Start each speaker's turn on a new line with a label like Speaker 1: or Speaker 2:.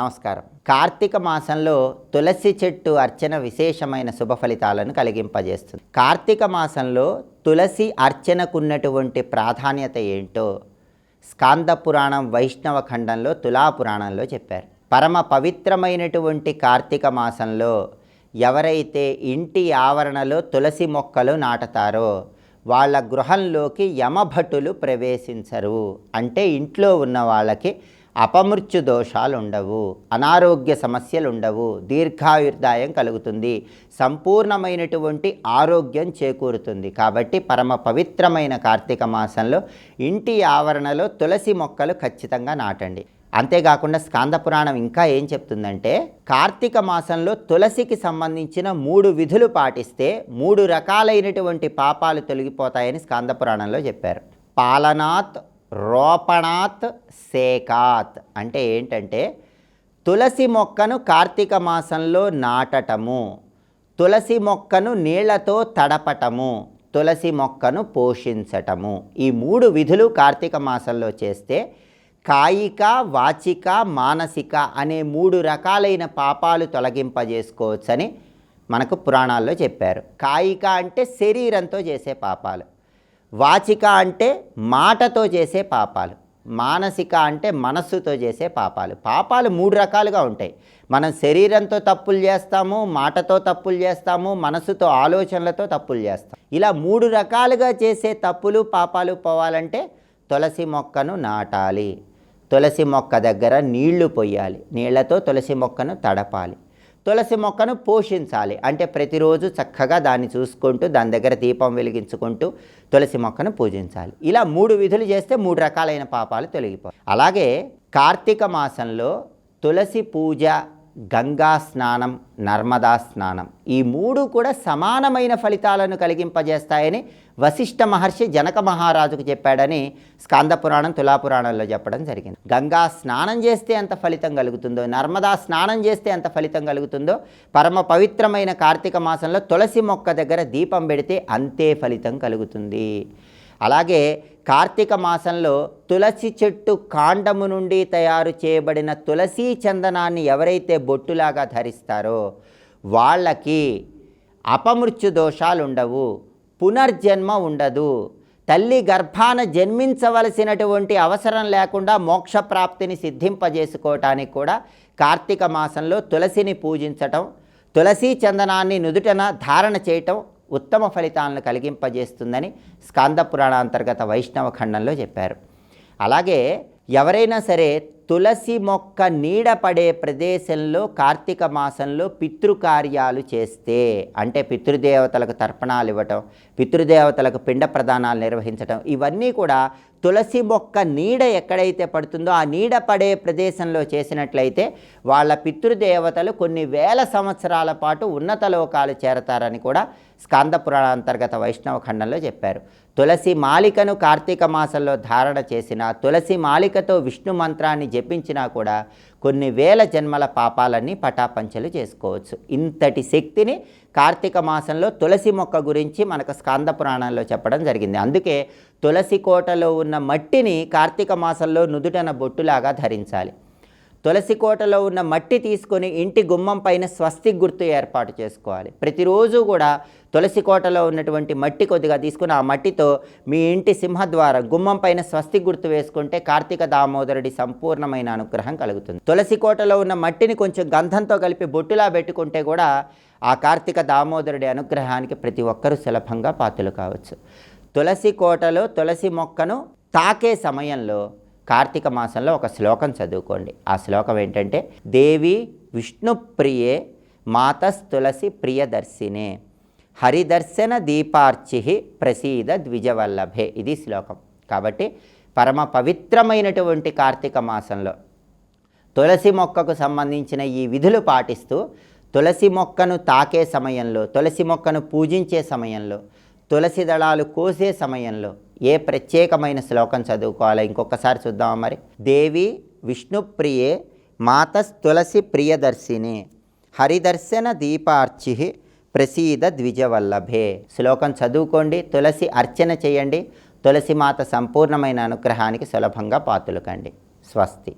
Speaker 1: నమస్కారం. కార్తీక మాసంలో తులసి చెట్టు అర్చన విశేషమైన శుభ ఫలితాలను కలిగింపజేస్తుంది. కార్తీక మాసంలో తులసి అర్చనకున్నటువంటి ప్రాధాన్యత ఏంటో స్కాంద పురాణం వైష్ణవ ఖండంలో తులా పురాణంలో చెప్పారు. పరమ పవిత్రమైనటువంటి కార్తీక మాసంలో ఎవరైతే ఇంటి ఆవరణలో తులసి మొక్కలు నాటతారో వాళ్ళ గృహంలోకి యమభటులు ప్రవేశించరు. అంటే ఇంట్లో ఉన్న వాళ్ళకి అపమృత్యు దోషాలు ఉండవు అనారోగ్య సమస్యలు ఉండవు దీర్ఘాయుర్దాయం కలుగుతుంది సంపూర్ణమైనటువంటి ఆరోగ్యం చేకూరుతుంది. కాబట్టి పరమ పవిత్రమైన కార్తీక మాసంలో ఇంటి ఆవరణలో తులసి మొక్కలు ఖచ్చితంగా నాటండి. అంతేకాకుండా స్కాంద పురాణం ఇంకా ఏం చెప్తుందంటే కార్తీక మాసంలో తులసికి సంబంధించిన మూడు విధులు పాటిస్తే మూడు రకాలైనటువంటి పాపాలు తొలగిపోతాయని స్కాంద పురాణంలో చెప్పారు. పాలనాత్ రోపణాత్ సేకాత్ అంటే ఏంటంటే తులసి మొక్కను కార్తీక మాసంలో నాటటము తులసి మొక్కను నీళ్ళతో తడపటము తులసి మొక్కను పోషించటము. ఈ మూడు విధులు కార్తీక మాసంలో చేస్తే కాయిక వాచిక మానసిక అనే మూడు రకాలైన పాపాలు తొలగింపజేసుకోవచ్చని మనకు పురాణాల్లో చెప్పారు. కాయిక అంటే శరీరంతో చేసే పాపాలు. వాచిక అంటే మాటతో చేసే పాపాలు మానసిక అంటే మనస్సుతో చేసే పాపాలు. పాపాలు మూడు రకాలుగా ఉంటాయి. మనం శరీరంతో తప్పులు చేస్తాము మాటతో తప్పులు చేస్తాము మనసుతో ఆలోచనలతో తప్పులు చేస్తాం. ఇలా మూడు రకాలుగా చేసే తప్పులు పాపాలు పోవాలంటే తులసి మొక్కను నాటాలి. తులసి మొక్క దగ్గర నీళ్ళు పొయ్యాలి. నీళ్ళతో తులసి మొక్కను తడపాలి. తులసి మొక్కను పోషించాలి. అంటే ప్రతిరోజు చక్కగా దాన్ని చూసుకుంటూ దాని దగ్గర దీపం వెలిగించుకుంటూ తులసి మొక్కను పూజించాలి. ఇలా మూడు విధులు చేస్తే మూడు రకాలైన పాపాలు తొలగిపోయి అలాగే కార్తీక మాసంలో తులసి పూజ గంగా స్నానం నర్మదా స్నానం ఈ మూడు కూడా సమానమైన ఫలితాలను కలిగింపజేస్తాయని వశిష్ఠ మహర్షి జనక మహారాజుకు చెప్పాడని స్కాంద పురాణం తులాపురాణంలో చెప్పడం జరిగింది. గంగా స్నానం చేస్తే ఎంత ఫలితం కలుగుతుందో నర్మదా స్నానం చేస్తే ఎంత ఫలితం కలుగుతుందో పరమ పవిత్రమైన కార్తీక మాసంలో తులసి మొక్క దగ్గర దీపం పెడితే అంతే ఫలితం కలుగుతుంది. అలాగే కార్తీక మాసంలో తులసి చెట్టు కాండము నుండి తయారు చేయబడిన తులసీ చందనాన్ని ఎవరైతే బొట్టులాగా ధరిస్తారో వాళ్ళకి అపమృత్యు దోషాలు ఉండవు పునర్జన్మ ఉండదు. తల్లి గర్భాన జన్మించవలసినటువంటి అవసరం లేకుండా మోక్ష ప్రాప్తిని సిద్ధింపజేసుకోవటానికి కూడా కార్తీక మాసంలో తులసిని పూజించటం తులసీ చందనాన్ని నుదుటన ధారణ చేయటం ఉత్తమ ఫలితాలను కలిగింపజేస్తుందని స్కాంద పురాణాంతర్గత వైష్ణవ ఖండంలో చెప్పారు. అలాగే ఎవరైనా సరే తులసి మొక్క నీడ పడే ప్రదేశంలో కార్తీక మాసంలో పితృకార్యాలు చేస్తే అంటే పితృదేవతలకు తర్పణాలు ఇవ్వటం పితృదేవతలకు పిండ ప్రదానాలు నిర్వహించటం ఇవన్నీ కూడా తులసి మొక్క నీడ ఎక్కడైతే పడుతుందో ఆ నీడ పడే ప్రదేశంలో చేసినట్లయితే వాళ్ళ పితృదేవతలు కొన్ని వేల సంవత్సరాల పాటు ఉన్నత లోకాలు చేరతారని కూడా స్కాంద పురాణ అంతర్గత వైష్ణవ ఖండంలో చెప్పారు. తులసి మాలికను కార్తీక మాసంలో ధారణ చేసిన తులసి మాలికతో విష్ణు మంత్రాన్ని జపించినా కూడా కొన్ని వేల జన్మల పాపాలన్నీ పటాపంచలు చేసుకోవచ్చు. ఇంతటి శక్తిని కార్తీక మాసంలో తులసి మొక్క గురించి మనకు స్కాంద పురాణంలో చెప్పడం జరిగింది. అందుకే తులసి కోటలో ఉన్న మట్టిని కార్తీక మాసంలో నుదుటన బొట్టులాగా ధరించాలి. తులసి కోటలో ఉన్న మట్టి తీసుకొని ఇంటి గుమ్మం పైన స్వస్తి గుర్తు ఏర్పాటు చేసుకోవాలి. ప్రతిరోజు కూడా తులసి కోటలో ఉన్నటువంటి మట్టి కొద్దిగా తీసుకుని ఆ మట్టితో మీ ఇంటి సింహద్వారం గుమ్మం పైన స్వస్తి గుర్తు వేసుకుంటే కార్తీక దామోదరుడి సంపూర్ణమైన అనుగ్రహం కలుగుతుంది. తులసి కోటలో ఉన్న మట్టిని కొంచెం గంధంతో కలిపి బొట్టులా పెట్టుకుంటే కూడా ఆ కార్తీక దామోదరుడి అనుగ్రహానికి ప్రతి ఒక్కరూ సులభంగా పాత్రలు కావచ్చు. తులసి కోటలో తులసి మొక్కను తాకే సమయంలో కార్తీక మాసంలో ఒక శ్లోకం చదువుకోండి. ఆ శ్లోకం ఏంటంటే దేవి విష్ణుప్రియే మాతస్తులసి ప్రియదర్శినే హరిదర్శన దీపార్చి ప్రసీద ద్విజవల్లభే. ఇది శ్లోకం. కాబట్టి పరమ పవిత్రమైనటువంటి కార్తీక మాసంలో తులసి మొక్కకు సంబంధించిన ఈ విధులు పాటిస్తూ తులసి మొక్కను తాకే సమయంలో తులసి మొక్కను పూజించే సమయంలో తులసి దళాలు కోసే సమయంలో ఏ ప్రత్యేకమైన శ్లోకం చదువుకోవాలి ఇంకొకసారి చూద్దామా మరి? దేవి విష్ణుప్రియే మాతస్తులసి ప్రియదర్శిని హరిదర్శన దీపార్చి ప్రసీద ద్విజవల్లభే. శ్లోకం చదువుకోండి తులసి అర్చన చేయండి తులసి మాత సంపూర్ణమైన అనుగ్రహానికి సులభంగా పాతులకండి. స్వస్తి.